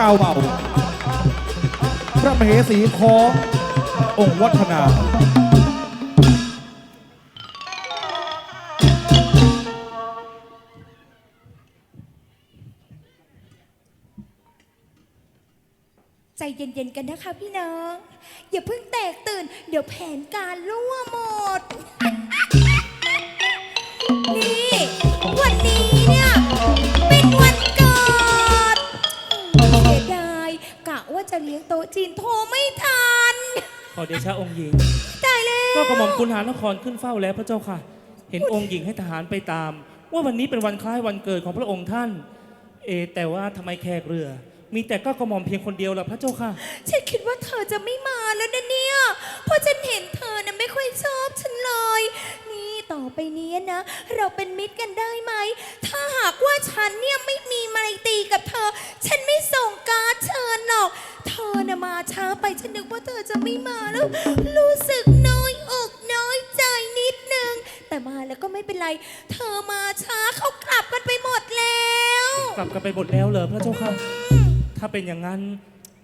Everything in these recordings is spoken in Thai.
กาวเบา พระมเหสีขององค์วัฒนาใจเย็นๆกันนะคะพี่น้อง อย่าเพิ่งแตกตื่น เดี๋ยวแผนการรั่วหมด งโต๊ะจีนโทรไม่ทันขอเดชะองค์หญิง ตายแล้ว ก็กระหม่อมคุณหานครขึ้นเฝ้าแล้วพระเจ้าค่ะ เห็นองค์หญิงให้ทหารไปตาม ว่าวันนี้เป็นวันคล้ายวันเกิดของพระองค์ท่าน เอะแต่ว่าทำไมแขกเรือ มีแต่ก็กระหม่อมเพียงคนเดียวล่ะพระเจ้าค่ะ ฉันคิดว่าเธอจะไม่มาแล้วนะเนี่ย เพราะฉันเห็นเธอนะไม่ค่อยชอบฉันเลย นี่ต่อไปนี้นะ เราเป็นมิตรกันได้ไหม ถ้าหากว่าฉันเนี่ยไม่มี สึกน้อยอกน้อยใจนิดนึง แต่มาแล้วก็ไม่เป็นไร เธอมาช้าเขากลับกันไปหมดแล้วกลับกันไปหมดแล้วเหรอพระเจ้าค่ะ ถ้าเป็นอย่างนั้น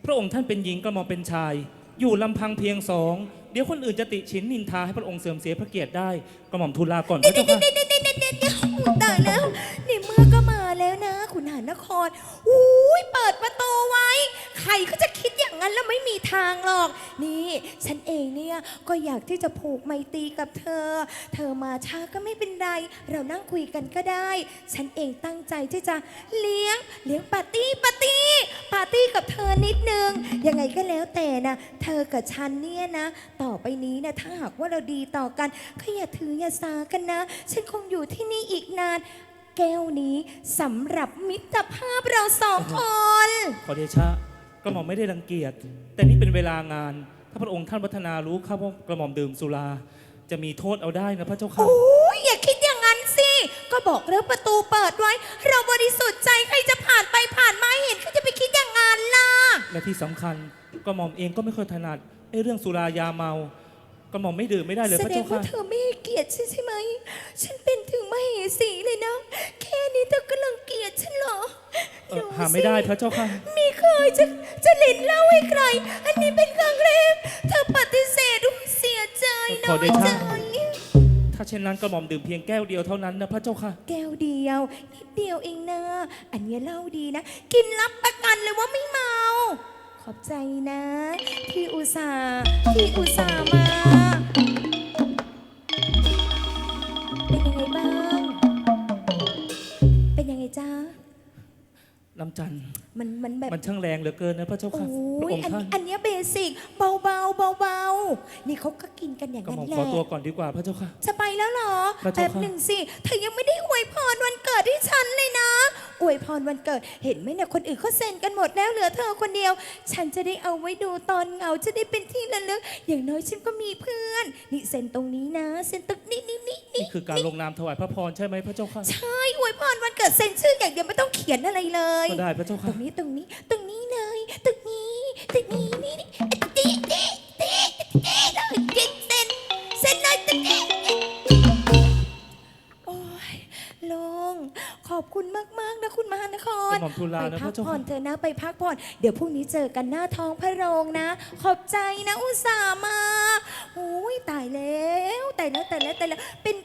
พระองค์ท่านเป็นหญิงกระหม่อมเป็นชาย อยู่ลำพังเพียงสอง เดี๋ยวคนอื่นจะติชินนินทาให้พระองค์เสื่อมเสียพระเกียรติได้กระหม่อมทูลลาก่อนพระเจ้าค่ะ เด็ดเด็ดเด็ดเด็ดเด็ดเด็ดอุ๊ยตายแล้วในเมื่อก็มาแล้วนะขุนหารนครอุ้ยเปิดประตูไว้ ใครก็จะคิดอย่าง นั้นแล้วไม่มีทางหรอก นี่ฉันเองเนี่ยก็อยากที่จะผูกไมตรีกับเธอ เธอมาช้าก็ไม่เป็นไร เรานั่งคุยกันก็ได้ ฉันเองตั้งใจที่จะเลี้ยงเลี้ยงปาร์ตี้ปาร์ตี้ปาร์ตี้กับเธอนิดนึง ยังไงก็แล้วแต่นะ เธอกับฉันเนี่ยนะ ต่อไปนี้นะถ้าหากว่าเราดีต่อกันก็อย่าถืออย่าสากันนะ ฉันคงอยู่ที่นี่อีกนาน แก้วนี้สำหรับมิตรภาพเราสองคน ขอเดชะ ระหม่อมไม่ได้รังเกียจ แต่นี่เป็นเวลางาน ถ้าพระองค์ท่านวัฒนารู้ข้าว่ากระหม่อมดื่มสุรา จะมีโทษเอาได้นะพระเจ้าค่ะ โอ้ยอย่าคิดอย่างนั้นสิ ก็บอกแล้วประตูเปิดไว้ เราบริสุทธิ์ใจใครจะผ่านไปผ่านมาเห็นเขาจะไปคิดอย่างนั้นล่ะ และที่สำคัญกระหม่อมเองก็ไม่เคยถนัดไอ้เรื่องสุรายาเมากระหม่อมไม่ดื่มไม่ได้เลยแสพระดเจ้างว่าค่ะ เธอไม่ให้เกียรติฉันใช่ไหม ฉันเป็นถึงมเหสีเลยนะ แค่นี้เธอก็รังเกียจฉันเหรอเอ่อหาไม่ได้พระเจ้าค่ะมีเค ยจะจะหลินเหล่าให้ใคร อันนี้เป็นครั้งแรกเธอปฏิเสธอุ๊ยเสียใจขน้ออเดยชะ ใจ ถ้าเช่นนั้นกระหม่อมดื่มเพียงแก้วเดียวเท่านั้นนะพระเจ้าค่ะ แก้วเดียวนิดเดียวเองนะ อันนี้เหล่าดีนะ กินรับประกันเลยว่าไม่เมา ขอบใจนะ ที่อุตส่าห์ที่อุตส่าห์มา จันทร์มันมันแบบ มันช่างแรงเหลือเกินนะพระเจ้าโอ้ค่ะพระยองค์อันท่านอันเนี้ยเบสิกเบาเบาเบาเบาๆนี่เขาก็กินกันอย่างกระนั้หม่อมนแหขอละตัวก่อนดีกว่าพระเจ้าค่ะ จะไปแล้วเหรอพระแป๊เจ้าบค่ะหนึ่งสิเธอยังไม่ได้อวยพรวันเกิดให้ฉันเลยนะ อวยพรวันเกิด เห็นไหมเนี่ยคนอื่นเขาเซ็นกันหมดแล้วเหลือเธอคนเดียว ฉันจะได้เอาไว้ดูตอนเหงาจะได้เป็นที่ระลึก อย่างน้อยฉันก็มีเพื่อน นี่เซ็นตรงนี้นะ เซ็นตรงนี้นี่นี่ นี่นี่คือการลงนามถวายพระพรใช่ไหมพระเจ้าค่ะ ใช่อวยพรวันเกิดเซ็นชื่ออย่างเดียวไม่ต้องเขียนอะไรเลย ก็ได้พระเจ้าตรค่ะ งนี้ตรงนี้ตรงนี้เลยตรงนี้ตรง อบคุณมาก ๆ นะคุณมหานคร กระหม่อมทูลลาไปนะพัพระเจ้าผ่อค่ะนเถอะนะไปพักผ่อน เดี๋ยวพรุ่งนี้เจอกันหน้าท้องพระโรงนะ ขอบใจนะอุตส่าห์มาโอ้ยตายแล้วตายแล้วตายแล้วตายแล้วเป็น